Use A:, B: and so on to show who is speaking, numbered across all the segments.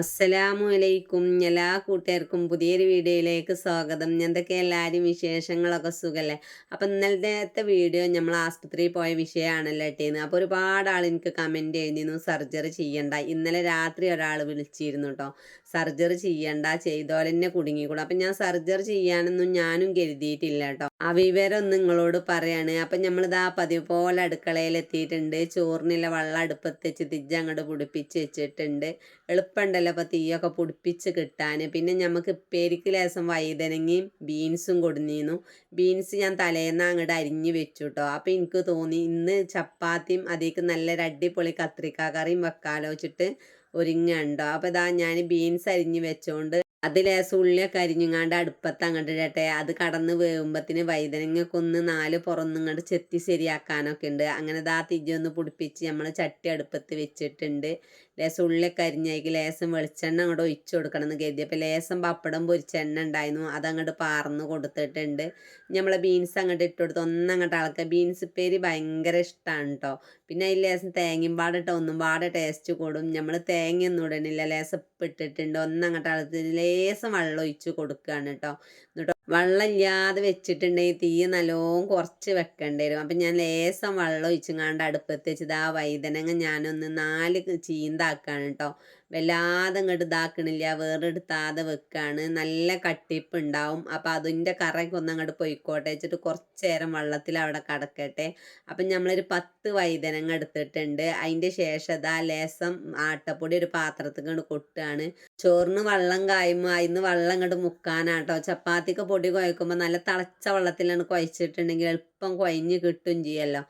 A: അസ്സലാമു അലൈക്കും എല്ലാ കൂട്ടുകാർക്കും പുതിയൊരു വീഡിയോയിലേക്ക് സ്വാഗതം. എന്തൊക്കെ എല്ലാവരും വിശേഷങ്ങളൊക്കെ സുഖല്ലേ? അപ്പം ഇന്നലത്തെ വീഡിയോ നമ്മൾ ആസ്പത്രിയിൽ പോയ വിഷയമാണല്ലോ ഇട്ടേന്ന്. അപ്പോൾ ഒരുപാട് ആൾ എനിക്ക് കമന്റ് എഴുതിയിരുന്നു സർജറി ചെയ്യണ്ട. ഇന്നലെ രാത്രി ഒരാൾ വിളിച്ചിരുന്നു കേട്ടോ സർജറി ചെയ്യണ്ട ചെയ്തോലെന്നെ കുടുങ്ങിക്കൂടും. അപ്പം ഞാൻ സർജറി ചെയ്യാനൊന്നും ഞാനും കരുതിയിട്ടില്ല കേട്ടോ ആ വിവരം നിങ്ങളോട് പറയാണ്. അപ്പം നമ്മളിതാ പതിവ് പോലെ അടുക്കളയിൽ എത്തിയിട്ടുണ്ട്. ചോറിനുള്ള വെള്ളം അടുപ്പത്ത് വെച്ച് തിജ്ജ് അങ്ങോട്ട് പിടിപ്പിച്ച് വെച്ചിട്ടുണ്ട്. എളുപ്പമുണ്ടല്ലോ അപ്പോൾ തീയൊക്കെ പൊടിപ്പിച്ച് കിട്ടാൻ പിന്നെ നമുക്ക് ഇപ്പേരിക്ക് ലേസം വൈതനങ്ങയും ബീൻസും കൊടുന്നിരുന്നു ബീൻസ് ഞാൻ തലേന്ന് അങ്ങോട്ട് അരിഞ്ഞ് വെച്ചു കേട്ടോ അപ്പോൾ എനിക്ക് തോന്നി ഇന്ന് ചപ്പാത്തിയും അതേക്ക് നല്ലൊരു അടിപൊളി കത്രിക്ക കറിയും വെക്കാലോ വെച്ചിട്ട് ഒരുങ്ങുണ്ടോ. അപ്പോൾ ഇതാ ഞാൻ ബീൻസ് അരിഞ്ഞ് വെച്ചോണ്ട് അത് ലേസം ഉള്ളിയൊക്കെ അരിഞ്ഞുങ്ങാണ്ട് അടുപ്പത്ത് അങ്ങോട്ട് ഇടട്ടെ. അത് കടന്ന് വേകുമ്പത്തിന് വൈതനങ്ങയൊക്കെ ഒന്ന് നാല് പുറന്നിങ്ങോട്ട് ചെത്തി ശരിയാക്കാനൊക്കെ ഉണ്ട് അങ്ങനെ ദാ തിജൊന്ന് പുടിപ്പിച്ച് നമ്മൾ ചട്ടി അടുപ്പത്ത് വെച്ചിട്ടുണ്ട്. ലേസം ഉള്ളിയൊക്കെ അരിഞ്ഞേക്ക് ലേസം വെളിച്ചെണ്ണ അങ്ങോട്ട് ഒഴിച്ചു കൊടുക്കണം എന്ന് കരുതി. അപ്പോൾ ലേസം പപ്പടം പൊരിച്ച എണ്ണ ഉണ്ടായിരുന്നു അതങ്ങോട്ട് പാർന്ന് കൊടുത്തിട്ടുണ്ട്. നമ്മളെ ബീൻസ് അങ്ങോട്ട് ഇട്ട് കൊടുത്ത് ഒന്നങ്ങോട്ട് അളക്കുക ബീൻസ് പേര് ഭയങ്കര ഇഷ്ടമാണ് കേട്ടോ പിന്നെ അതിൽ ലേശം തേങ്ങയും പാടിട്ട് ഒന്നും പാടെ ടേസ്റ്റ് കൂടും. നമ്മൾ തേങ്ങ ഒന്നും ഇടണില്ല ലേശം ഇട്ടിട്ടുണ്ട്. ഒന്നങ്ങോട്ട് അളത്ത് ലേസം വെള്ളം ഒഴിച്ച് കൊടുക്കുകയാണ് കേട്ടോ എന്നിട്ടോ വെള്ളം ഇല്ലാതെ വെച്ചിട്ടുണ്ടെങ്കിൽ തീ നല്ലോം കുറച്ച് വെക്കേണ്ടി വരും. അപ്പം ഞാൻ ലേശം വെള്ളം ഒഴിച്ചുങ്ങാണ്ട് അടുപ്പത്ത് വെച്ചത് ആ വൈതനങ്ങ ഞാനൊന്ന് നാല് ചീന്താക്കാണ് കേട്ടോ വല്ലാതെ ഇങ്ങോട്ട് ഇതാക്കണില്ല. വേറെടുത്താതെ വെക്കാണ്. നല്ല കട്ടിപ്പ് ഉണ്ടാവും അപ്പം അതിന്റെ കറയൊക്കെ ഒന്ന് അങ്ങോട്ട് പൊയ്ക്കോട്ടെ. വെച്ചിട്ട് കുറച്ച് നേരം വെള്ളത്തിൽ അവിടെ കിടക്കട്ടെ. അപ്പം നമ്മളൊരു പത്ത് വൈതനങ്ങ എടുത്തിട്ടുണ്ട്. അതിന്റെ ശേഷം ഇതാ ലേസം ആട്ടപ്പൊടി ഒരു പാത്രത്തിൽ ഇങ്ങോട്ട് കൊട്ടുകയാണ് ചോറിന് വെള്ളം കായുമ്പോൾ അതിന് വെള്ളം ഇങ്ങോട്ട് മുക്കാനാട്ടോ. ചപ്പാത്തിക്ക് പൊടി കുഴക്കുമ്പോൾ നല്ല തിളച്ച വെള്ളത്തിലാണ് കുഴച്ചിട്ടുണ്ടെങ്കിൽ എളുപ്പം കുഴഞ്ഞ് കിട്ടും ചെയ്യല്ലോ.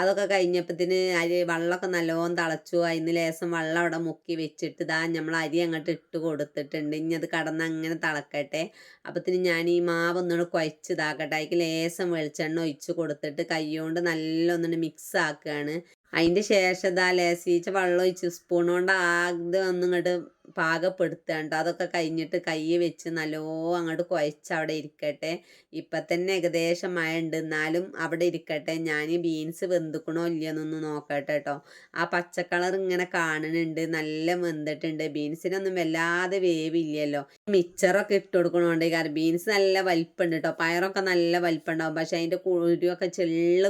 A: അതൊക്കെ കഴിഞ്ഞപ്പത്തിന് അരി വെള്ളമൊക്കെ നല്ലോണം തിളച്ചു. അതിന് ലേശം വെള്ളം അവിടെ മുക്കി വെച്ചിട്ട് ഇതാ നമ്മൾ അരി അങ്ങോട്ട് ഇട്ട് കൊടുത്തിട്ടുണ്ട്. ഇനി അത് കടന്ന് അങ്ങനെ തിളക്കട്ടെ. അപ്പത്തിന് ഞാൻ ഈ മാവ് ഒന്നുകൂടെ കുഴച്ച് ഇതാക്കട്ടെ. അതിക്ക് ലേശം വെളിച്ചെണ്ണ ഒഴിച്ച് കൊടുത്തിട്ട് കൈ കൊണ്ട് നല്ല മിക്സ് ആക്കുകയാണ്. അതിന്റെ ശേഷം ഇതാ ലേസീച്ച വെള്ളം ഒഴിച്ച്. സ്പൂൺ കൊണ്ട് ആദ്യം ഒന്നിങ്ങോട്ട് പാകപ്പെടുത്തുക അതൊക്കെ കഴിഞ്ഞിട്ട് കൈ വെച്ച് നല്ലോ അങ്ങോട്ട് കുഴച്ച് അവിടെ ഇരിക്കട്ടെ. ഇപ്പം തന്നെ ഏകദേശം മഴ ഉണ്ട് എന്നാലും അവിടെ ഇരിക്കട്ടെ. ഞാൻ ബീൻസ് വെന്തുക്കണോ ഇല്ലയെന്നൊന്ന് നോക്കട്ടെ കേട്ടോ. ആ പച്ചക്കളർ കളർ ഇങ്ങനെ കാണുന്നുണ്ട്. നല്ല വെന്തിട്ടുണ്ട്. ബീൻസിനൊന്നും വല്ലാതെ വേവില്ലല്ലോ. മിച്ചറൊക്കെ ഇട്ട് കൊടുക്കണോണ്ട് കാരണം ബീൻസ് നല്ല വലിപ്പമുണ്ട് കേട്ടോ പയറൊക്കെ നല്ല വലിപ്പമുണ്ടാവും പക്ഷെ അതിന്റെ കുരുവൊക്കെ ചെള്ള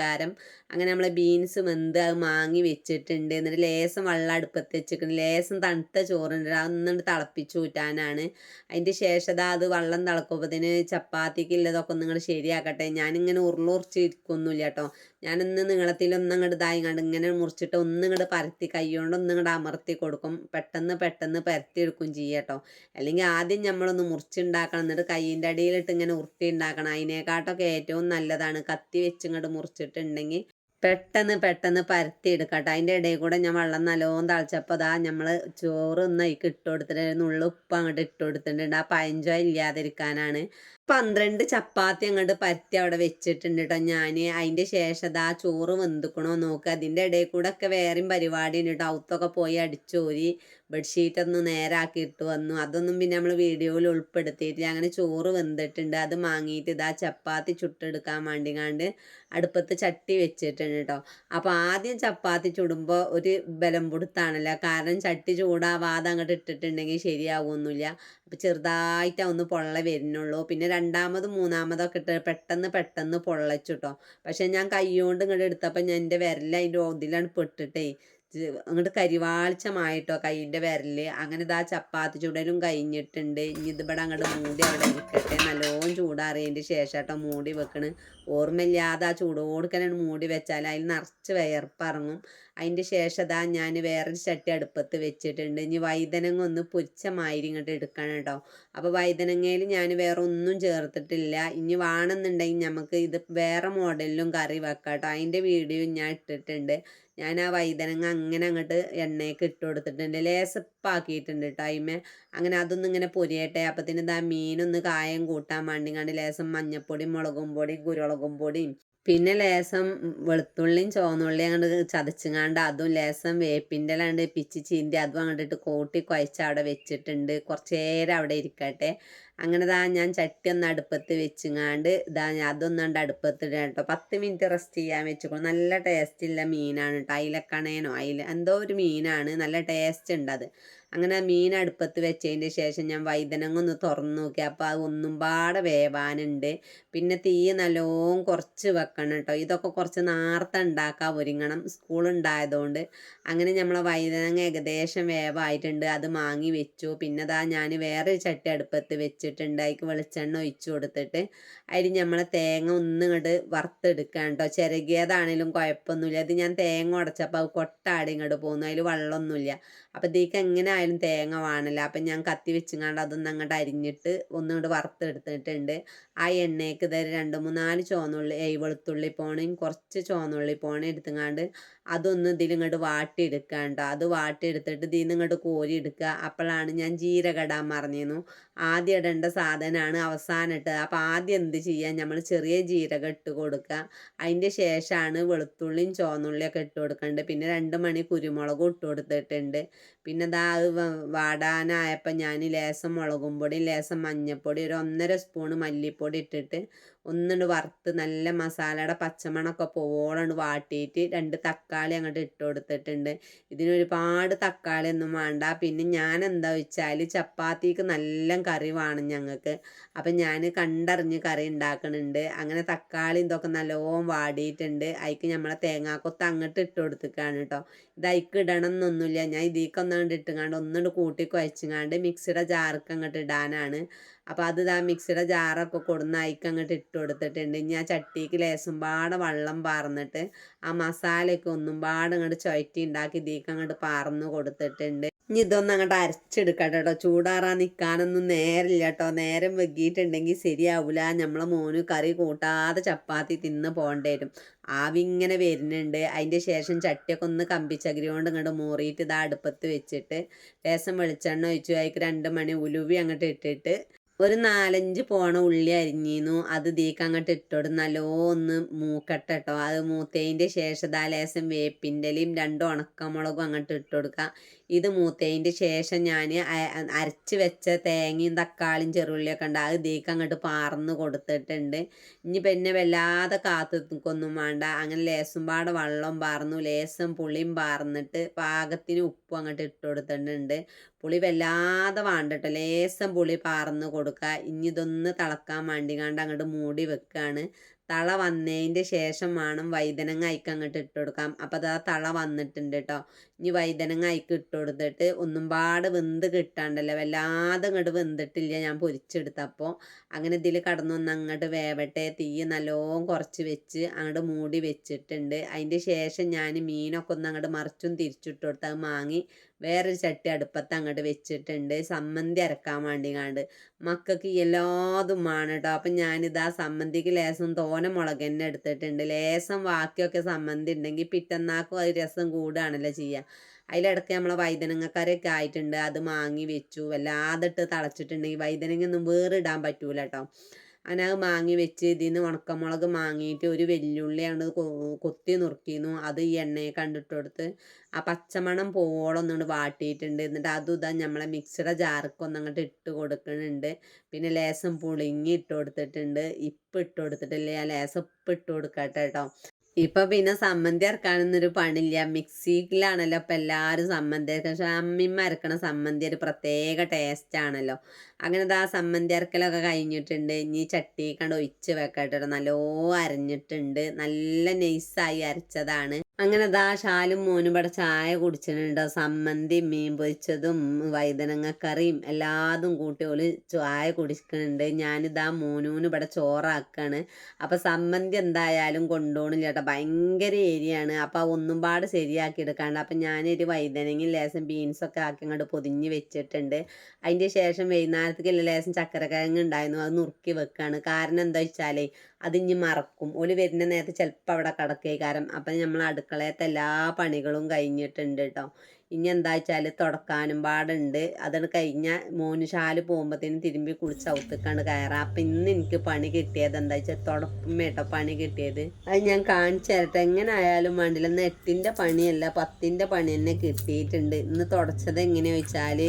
A: കാരം അങ്ങനെ നമ്മൾ ബീൻസ് വെന്ത് അത് മാങ്ങി വെച്ചിട്ടുണ്ട്. എന്നിട്ട് ലേസം വെള്ളം അടുപ്പത്ത് വെച്ചിട്ടുണ്ട്. ലേസം തണുത്ത ചോറുണ്ട്. അതൊന്നുകൊണ്ട് തിളപ്പിച്ച് ഊറ്റാനാണ്. അതിന്റെ ശേഷം അത് വെള്ളം തിളക്കുമ്പോഴത്തേന് ചപ്പാത്തിക്ക് ഉള്ളതൊക്കെ നിങ്ങൾ ശരിയാക്കട്ടെ. ഞാനിങ്ങനെ ഉരുളുറിച്ച് ഇരിക്കൊന്നുമില്ല കേട്ടോ ഞാനൊന്ന് നീളത്തിലൊന്നും അങ്ങോട്ട് ഇതായി കണ്ട് ഇങ്ങനെ മുറിച്ചിട്ട് ഒന്നും ഇങ്ങോട്ട് പരത്തി കൈ കൊണ്ട് ഒന്നും ഇങ്ങോട്ട് അമർത്തി കൊടുക്കും. പെട്ടെന്ന് പെട്ടെന്ന് പരത്തി എടുക്കും ചെയ്യട്ടോ അല്ലെങ്കിൽ ആദ്യം നമ്മളൊന്ന് മുറിച്ചുണ്ടാക്കണം. എന്നിട്ട് കയ്യിന്റെ അടിയിലിട്ട് ഇങ്ങനെ ഉരുട്ടി ഉണ്ടാക്കണം. അതിനെക്കാട്ടൊക്കെ ഏറ്റവും നല്ലതാണ് കത്തി വെച്ച് ഇങ്ങോട്ട് മുറിച്ചിട്ടുണ്ടെങ്കിൽ പെട്ടെന്ന് പെട്ടെന്ന് പരത്തി എടുക്കട്ടെ അതിന്റെ ഇടയിൽ കൂടെ ഞാൻ വെള്ളം നല്ലോണം തളിച്ചപ്പോൾ അതാ നമ്മൾ ചോറ് ഒന്ന് അതിക്ക് ഇട്ട് കൊടുത്തിട്ടുണ്ട്. ഉള്ളു ഉപ്പ് അങ്ങോട്ട് ഇട്ട് കൊടുത്തിട്ടുണ്ട്. ആ പഴഞ്ചോ ഇല്ലാതിരിക്കാനാണ്. പന്ത്രണ്ട് ചപ്പാത്തി അങ്ങോട്ട് പരത്തി അവിടെ വെച്ചിട്ടുണ്ട് കേട്ടോ ഞാൻ അതിന്റെ ശേഷം അതാ ചോറ് വെന്തുക്കണോ നോക്കുക അതിന്റെ ഇടയിൽ കൂടെ ഒക്കെ വേറെയും പരിപാടി ഉണ്ട് കേട്ടോ ഔത്തൊക്കെ പോയി അടിച്ചോരി ബെഡ്ഷീറ്റ് ഒന്ന് നേരാക്കി ഇട്ട് വന്നു. അതൊന്നും പിന്നെ നമ്മൾ വീഡിയോയിൽ ഉൾപ്പെടുത്തിയിട്ടില്ല. അങ്ങനെ ചോറ് വെന്തിട്ടുണ്ട്. അത് മാങ്ങിയിട്ട് ഇതാ ചപ്പാത്തി ചുട്ടെടുക്കാൻ വേണ്ടിങ്ങാണ്ട് അടുപ്പത്ത് ചട്ടി വെച്ചിട്ടുണ്ട്. കേട്ടോ അപ്പോൾ ആദ്യം ചപ്പാത്തി ചുടുമ്പോൾ ഒരു ബലം പൊടുത്താണല്ലോ. കാരണം ചട്ടി ചൂടാവാതെ അങ്ങോട്ട് ഇട്ടിട്ടുണ്ടെങ്കിൽ ശരിയാവുമൊന്നുമില്ല അപ്പോൾ ചെറുതായിട്ട് ഒന്ന് പൊള്ള വരുന്നുള്ളൂ. പിന്നെ രണ്ടാമതും മൂന്നാമതൊക്കെ ഇട്ട് പെട്ടെന്ന് പെട്ടെന്ന് പൊള്ളച്ചു കേട്ടോ പക്ഷേ ഞാൻ കൈ കൊണ്ട് ഇങ്ങോട്ട് എടുത്തപ്പോൾ ഞാൻ എന്റെ വിരൽ അതിന്റെ ഒതിലാണ് പെട്ടിട്ടേ അങ്ങോട്ട് കരിവാളിച്ചമായിട്ടോ കൈയിന്റെ വിരൽ അങ്ങനെ ഇതാ ചപ്പാത്തി ചുടലും കഴിഞ്ഞിട്ടുണ്ട്. ഇനി ഇതിവിടെ അങ്ങോട്ട് മൂടി അവിടെ നിൽക്കട്ടെ. നല്ലോണം ചൂടാറിയതിന്റെ ശേഷം കേട്ടോ മൂടി വെക്കണ്. ഓർമ്മയില്ലാതെ ആ ചൂടോടുക്കലാണ് മൂടി വെച്ചാൽ അതിൽ നിറച്ച് വിയർപ്പിറങ്ങും. അതിന്റെ ശേഷം അതാ ഞാൻ വേറൊരു ചട്ടി അടുപ്പത്ത് വെച്ചിട്ടുണ്ട്. ഇനി വൈതനങ്ങ ഒന്ന് പൊരിച്ച മാതിരി ഇങ്ങോട്ട് എടുക്കണം കേട്ടോ. അപ്പോൾ വൈതനങ്ങയിൽ ഞാൻ വേറെ ഒന്നും ചേർത്തിട്ടില്ല. ഇനി വേണമെന്നുണ്ടെങ്കിൽ നമുക്ക് ഇത് വേറെ മോഡലിലും കറി വെക്കാം കേട്ടോ. അതിന്റെ വീഡിയോ ഞാൻ ഇട്ടിട്ടുണ്ട്. ഞാൻ ആ വൈതനങ്ങ അങ്ങനെ അങ്ങോട്ട് എണ്ണയൊക്കെ ഇട്ട് കൊടുത്തിട്ടുണ്ട് ലേസപ്പാക്കിയിട്ടുണ്ട് അതിമേ അങ്ങനെ അതൊന്നും ഇങ്ങനെ പൊരിയട്ടെ. അപ്പത്തിന് ഇതാ മീനൊന്ന് കായം കൂട്ടാൻ വേണ്ടി കണ്ട് ലേസം മഞ്ഞപ്പൊടിയും മുളകും പൊടിയും കുരുളകും പൊടിയും പിന്നെ ലേസം വെളുത്തുള്ളിയും ചുവന്നുള്ളിയും അങ്ങോട്ട് ചതച്ചുങ്ങാണ്ട് അതും ലേസം വേപ്പിന്റെ അല്ലാണ്ട് പിച്ചി ചീന്തി അതും അങ്ങോട്ടിട്ട് കൂട്ടി കുഴച്ച് അവിടെ വെച്ചിട്ടുണ്ട്. കുറച്ച് നേരം അവിടെ ഇരിക്കട്ടെ. അങ്ങനെ ദാ ഞാൻ ചട്ടി ഒന്ന് അടുപ്പത്ത് വെച്ചുങ്ങാണ്ട് ഇതാ ഞാൻ അതൊന്നുകൊണ്ട് അടുപ്പത്തിടുക കേട്ടോ. പത്ത് മിനിറ്റ് റെസ്റ്റ് ചെയ്യാൻ വെച്ചിക്കോ നല്ല ടേസ്റ്റ് ഉള്ള മീനാണ് കേട്ടോ. അയിലക്കണേനോ അയില എന്തോ ഒരു മീനാണ്. നല്ല ടേസ്റ്റ് ഉണ്ട് അത്. അങ്ങനെ മീൻ അടുപ്പത്ത് വെച്ചതിന്റെ ശേഷം ഞാൻ വൈതനങ്ങ ഒന്ന് തുറന്നു നോക്കി. അപ്പോൾ അത് ഒന്നും പാടെ വേവാനുണ്ട്. പിന്നെ തീ നല്ലോണം കുറച്ച് വെക്കണം കേട്ടോ. ഇതൊക്കെ കുറച്ച് നാർത്ത ഉണ്ടാക്കാൻ ഒരുങ്ങണം. സ്കൂൾ ഉണ്ടായതുകൊണ്ട് അങ്ങനെ നമ്മളെ വൈതനങ്ങ ഏകദേശം വേവായിട്ടുണ്ട്. അത് മാങ്ങി വെച്ചു. പിന്നെ ദാ ഞാൻ വേറൊരു ചട്ടി അടുപ്പത്ത് വെച്ചിട്ടുണ്ട് അതിക്ക് വെളിച്ചെണ്ണ ഒഴിച്ചു കൊടുത്തിട്ട്. അതിൽ നമ്മളെ തേങ്ങ ഒന്നും ഇങ്ങോട്ട് വറുത്തെടുക്കാൻ കേട്ടോ ചിരകിയതാണേലും കുഴപ്പമൊന്നുമില്ല. അത് ഞാൻ തേങ്ങ ഉടച്ചപ്പോൾ അത് കൊട്ടാടി ഇങ്ങോട്ട് പോകുന്നു അതിൽ വെള്ളമൊന്നുമില്ല. അപ്പോൾ ഇതേക്ക് എങ്ങനെ ആയാലും തേങ്ങ വേണമല്ലോ അപ്പം ഞാൻ കത്തി വെച്ചിങ്ങാണ്ട് അതൊന്നും അങ്ങോട്ട് അരിഞ്ഞിട്ട് ഒന്നുകൊണ്ട് വറുത്തെടുത്തിട്ടുണ്ട്. ആ എണ്ണയ്ക്ക് തരെ രണ്ട് മൂന്നാൽ ചുവന്നുള്ളി വെളുത്തുള്ളി പോണയും കുറച്ച് ചുവന്നുള്ളി പോണയും എടുത്തുങ്ങാണ്ട് അതൊന്ന് ഇതിലിങ്ങോട്ട് വാട്ടിയെടുക്കുക അത് വാട്ടിയെടുത്തിട്ട് ഇതിൽ നിന്ന് ഇങ്ങോട്ട് കോരി എടുക്കുക അപ്പോഴാണ് ഞാൻ ജീരകം ഇടാൻ മറന്നിരുന്നു ആദ്യം ഇടേണ്ട സാധനമാണ് അവസാനം അപ്പോൾ ആദ്യം എന്ത് ചെയ്യാൻ നമ്മൾ ചെറിയ ജീരകം ഇട്ട് കൊടുക്കുക അതിന്റെ ശേഷമാണ് വെളുത്തുള്ളിയും ചുവന്നുള്ളിയൊക്കെ ഇട്ട് കൊടുക്കേണ്ടത് പിന്നെ രണ്ട് മണി കുരുമുളകും ഇട്ട് കൊടുത്തിട്ടുണ്ട്. പിന്നെ ദാ വാടാനായപ്പോൾ ഞാൻ ലേസം മുളകും പൊടി ലേസം മഞ്ഞൾപ്പൊടി ഒരു ഒന്നര സ്പൂണ് മല്ലിപ്പൊടി ഇട്ടിട്ട് ഒന്നുകൊണ്ട് വറുത്ത് നല്ല മസാലയുടെ പച്ചമണമൊക്കെ പോവോളം വാട്ടിയിട്ട് രണ്ട് തക്കാളി അങ്ങോട്ട് ഇട്ട് കൊടുത്തിട്ടുണ്ട്. ഇതിന് ഒരുപാട് തക്കാളി ഒന്നും വേണ്ട. പിന്നെ ഞാൻ എന്താ വെച്ചാൽ ചപ്പാത്തിക്ക് നല്ല കറി വേണം ഞങ്ങൾക്ക് അപ്പം ഞാൻ കണ്ടറിഞ്ഞ് കറി ഉണ്ടാക്കുന്നുണ്ട് അങ്ങനെ തക്കാളി ഇതൊക്കെ നല്ലോണം വാടിയിട്ടുണ്ട് അതിക്ക് നമ്മളെ തേങ്ങാക്കൊത്ത് അങ്ങോട്ട് ഇട്ട് കൊടുത്തിക്കാണ് കേട്ടോ ഇത് അതിക്ക് ഇടണം എന്നൊന്നുമില്ല ഞാൻ ഇതിലേക്ക് ഒന്നുകൊണ്ട് ഇട്ടുങ്ങാണ്ട് ഒന്നുകൊണ്ട് കൂട്ടി കുഴച്ചുങ്ങാണ്ട് മിക്സിയുടെ ജാർക്ക് അങ്ങോട്ട് ഇടാനാണ്. അപ്പോൾ അത് ഇതാ മിക്സിയുടെ ജാറൊക്കെ കൊടുന്ന് അതിക്ക് അങ്ങോട്ട് ഇട്ട് കൊടുത്തിട്ടുണ്ട് ഇനി ആ ചട്ടിക്ക് ലേശം പാടെ വെള്ളം പാർന്നിട്ട് ആ മസാലയൊക്കെ ഒന്നും പാടെ അങ്ങോട്ട് ചുഴറ്റി ഉണ്ടാക്കി ഇതിലേക്ക് അങ്ങോട്ട് പാർന്ന് കൊടുത്തിട്ടുണ്ട്. ഇനി ഇതൊന്നും അങ്ങോട്ട് അരച്ചെടുക്കട്ടെ കേട്ടോ. ചൂടാറാൻ നിൽക്കാനൊന്നും നേരില്ല കേട്ടോ. നേരം വെക്കിയിട്ടുണ്ടെങ്കിൽ ശരിയാവില്ല നമ്മളെ മോന് കറി കൂട്ടാതെ ചപ്പാത്തി തിന്ന് പോകേണ്ടി വരും. ആവി ഇങ്ങനെ വരുന്നുണ്ട്. അതിന്റെ ശേഷം ചട്ടിയൊക്കെ ഒന്ന് കമ്പിച്ചകിരി കൊണ്ട് ഇങ്ങോട്ട് മൂറിയിട്ട് ഇതാ അടുപ്പത്ത് വെച്ചിട്ട് ലേശം വെളിച്ചെണ്ണ ഒഴിച്ചു. അതിക്ക് രണ്ട് മണി ഉലുവി അങ്ങോട്ട് ഇട്ടിട്ട് ഒരു നാലഞ്ച് പോണ ഉള്ളി അരിഞ്ഞിരുന്നു. അത് ദീക്ക് അങ്ങോട്ട് ഇട്ടോട്. നല്ലോ ഒന്ന് മൂക്കട്ടെ കേട്ടോ അത് മൂത്തതിന്റെ ശേഷം ദാ ലേശം വേപ്പിന്റെലയും രണ്ട് ഉണക്കമുളകും അങ്ങോട്ട് ഇട്ട് കൊടുക്കുക ഇത് മൂത്തതിന്റെ ശേഷം ഞാൻ അരച്ച് വെച്ച തേങ്ങയും തക്കാളിയും ചെറുള്ളിയൊക്കെ ഉണ്ട്. അത് ഇതേക്ക് അങ്ങോട്ട് പാർന്ന് കൊടുത്തിട്ടുണ്ട്. ഇനി പിന്നെ വല്ലാതെ കാത്തു നിൽക്കൊന്നും വേണ്ട. അങ്ങനെ ലേസും പാടെ വെള്ളം പാർന്നു ലേസും പുളിയും പാർന്നിട്ട് പാകത്തിന് ഉപ്പും അങ്ങോട്ട് ഇട്ട് കൊടുത്തിട്ടുണ്ട്. പുളി വല്ലാതെ വേണ്ടട്ടോ ലേസം പുളി പാർന്ന് കൊടുക്കുക. ഇനി ഇതൊന്ന് തിളക്കാൻ വേണ്ടി കണ്ട് അങ്ങോട്ട് മൂടി വെക്കുകയാണ്. തള വന്നതിന്റെ ശേഷം വേണം വൈതനങ്ങ അയക്ക് അങ്ങോട്ട് ഇട്ട് കൊടുക്കാം അപ്പോൾ അത് ആ തള വന്നിട്ടുണ്ട് കേട്ടോ. ഇനി വൈതനങ്ങ അയക്ക് ഇട്ട് കൊടുത്തിട്ട് ഒന്നും പാട് വെന്ത് കിട്ടാണ്ടല്ലോ. വല്ലാതെ അങ്ങോട്ട് വെന്തിട്ടില്ല ഞാൻ പൊരിച്ചെടുത്തപ്പോൾ അങ്ങനെ ഇതിൽ കടന്നൊന്ന് അങ്ങോട്ട് വേവട്ടെ. തീ നല്ലോം കുറച്ച് വെച്ച് അങ്ങോട്ട് മൂടി വെച്ചിട്ടുണ്ട്. അതിന്റെ ശേഷം ഞാൻ മീനൊക്കെ ഒന്ന് അങ്ങോട്ട് മറിച്ചും തിരിച്ചിട്ട് കൊടുത്ത് അത് മാങ്ങി വേറൊരു ചട്ടി അടുപ്പത്ത് അങ്ങോട്ട് വെച്ചിട്ടുണ്ട്. സമ്മന്തി അരക്കാൻ വേണ്ടി കണ്ട് മക്കൾക്ക് എല്ലാതും ആണ് കേട്ടോ അപ്പം ഞാനിതാ സമ്മന്തിക്ക് ലേസം തോന മുളക് തന്നെ എടുത്തിട്ടുണ്ട്. ലേസം ബാക്കിയൊക്കെ സമ്മന്തി ഉണ്ടെങ്കിൽ പിറ്റന്നാക്കും അത് രസം കൂടുകയാണല്ലോ ചെയ്യുക അതിലിടയ്ക്ക് നമ്മളെ വൈതനങ്ങക്കരയൊക്കെ ആയിട്ടുണ്ട്. അത് മാങ്ങി വെച്ചു. വല്ലാതെ ഇട്ട് തിളച്ചിട്ടുണ്ടെങ്കിൽ വൈതനങ്ങ വേറെ ഇടാൻ പറ്റൂല കേട്ടോ അങ്ങനെ അത് മാങ്ങി വെച്ച് ഇതിൽ നിന്ന് ഉണക്കമുളക് മാങ്ങിയിട്ട് ഒരു വെല്ലുള്ളി അങ്ങോട്ട് കൊത്തി നുറുക്കിയിരുന്നു അത് ഈ എണ്ണയെ കണ്ടിട്ട് കൊടുത്ത് ആ പച്ചമണം പോളൊന്നുകൊണ്ട് വാട്ടിയിട്ടുണ്ട് എന്നിട്ട് അതും ഇതാ നമ്മളെ മിക്സിയുടെ ജാർക്ക് ഒന്ന് അങ്ങോട്ട് ഇട്ട് കൊടുക്കുന്നുണ്ട് പിന്നെ ലേസം പുളിങ്ങി ഇട്ട് കൊടുത്തിട്ടുണ്ട്. ഇപ്പ് ഇട്ട് കൊടുത്തിട്ടില്ല? ആ ലേസം ഇപ്പം ഇട്ട് കൊടുക്കട്ടെ. കേട്ടോ ഇപ്പൊ പിന്നെ സമ്മന്തി അരക്കാനൊന്നൊരു പണില്ല. മിക്സിയിലാണല്ലോ ഇപ്പൊ എല്ലാവരും സമ്മന്തി അരക്കുക പക്ഷെ അമ്മിമ്മ അരക്കണ സമ്മന്തി ഒരു പ്രത്യേക ടേസ്റ്റ് ആണല്ലോ. അങ്ങനെ ആ സമ്മന്തി അരക്കലൊക്കെ കഴിഞ്ഞിട്ടുണ്ട്. ഇനി ചട്ടി കണ്ട് ഒഴിച്ച് വെക്കട്ടെ. നല്ലോ അരഞ്ഞിട്ടുണ്ട്. നല്ല നൈസായി അരച്ചതാണ്. അങ്ങനെ ദാ ഷാലും മോനും ഇവിടെ ചായ കുടിച്ചിട്ടുണ്ട്. സമ്മന്തി മീൻ പൊരിച്ചതും വൈതനങ്ങക്കറിയും എല്ലാതും കൂട്ടി ഓൽ ചായ കുടിക്കുന്നുണ്ട് ഞാനിതാ മോനൂന് ഇവിടെ ചോറാക്കാണ്. അപ്പം സമ്മന്തി എന്തായാലും കൊണ്ടുപോകണില്ല കേട്ടോ. ഭയങ്കര ഏരിയാണ് അപ്പം ഒന്നും പാട് ശരിയാക്കി എടുക്കാണ്ട് അപ്പം ഞാനൊരു വൈതനങ്ങി ലേശം ബീൻസൊക്കെ ആക്കി അങ്ങോട്ട് പൊതിഞ്ഞ് വെച്ചിട്ടുണ്ട്. അതിന്റെ ശേഷം വൈകുന്നേരത്തേക്ക് ലേശം ചക്കരക്കിഴങ്ങ് ഉണ്ടായിരുന്നു. അത് നുറുക്കി വെക്കുകയാണ് കാരണം എന്താ വെച്ചാലേ അതിഞ്ഞ് മറക്കും. ഓൽ വരുന്ന നേരത്ത് ചിലപ്പോൾ അവിടെ കിടക്കേ കാരണം അപ്പം നമ്മൾ അടുക്കളയത്തെ എല്ലാ പണികളും കഴിഞ്ഞിട്ടുണ്ട് കേട്ടോ ഇനി എന്താ വെച്ചാൽ തുടക്കാനും പാടുണ്ട്. അതാണ് കഴിഞ്ഞ മോന് ഷാൽ പോകുമ്പോഴത്തേനും തിരുമ്പി കുളിച്ച് ഔത്തക്കാണ് കയറാം. അപ്പം ഇന്ന് എനിക്ക് പണി കിട്ടിയത് എന്താ വെച്ചാൽ തുടപ്പമേട്ടോ പണി കിട്ടിയത്. അത് ഞാൻ കാണിച്ചു തരട്ടെ. എങ്ങനെ ആയാലും വേണ്ടില്ല. ഇന്ന് എട്ടിന്റെ പണിയല്ല പത്തിന്റെ പണി തന്നെ കിട്ടിയിട്ടുണ്ട്. ഇന്ന് തുടച്ചത് എങ്ങനെയാ വെച്ചാൽ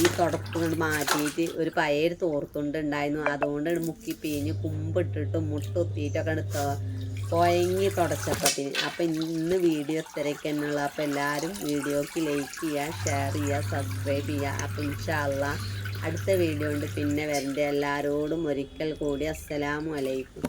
A: ഈ തുടപ്പ് കൊണ്ട് മാറ്റിയിട്ട് ഒരു പയർ തോർത്തുണ്ട് ഉണ്ടായിരുന്നു. അതുകൊണ്ട് മുക്കി പിഴിഞ്ഞ് കുമ്പിട്ടിട്ട് മുട്ടൊത്തിയിട്ടൊക്കെ എടുത്തോ കുഴങ്ങി തുടച്ചപ്പത്തിന് അപ്പം ഇന്ന് വീഡിയോ ഇത്രയൊക്കെ തന്നെയുള്ളൂ. അപ്പം എല്ലാവരും വീഡിയോക്ക് ലൈക്ക് ചെയ്യുക ഷെയർ ചെയ്യുക സബ്സ്ക്രൈബ് ചെയ്യുക. അപ്പം ഇൻഷാല്ല അടുത്ത വീഡിയോ ഉണ്ട് പിന്നെ വരണ്ട. എല്ലാവരോടും ഒരിക്കൽ കൂടി അസ്സലാമു അലൈക്കും.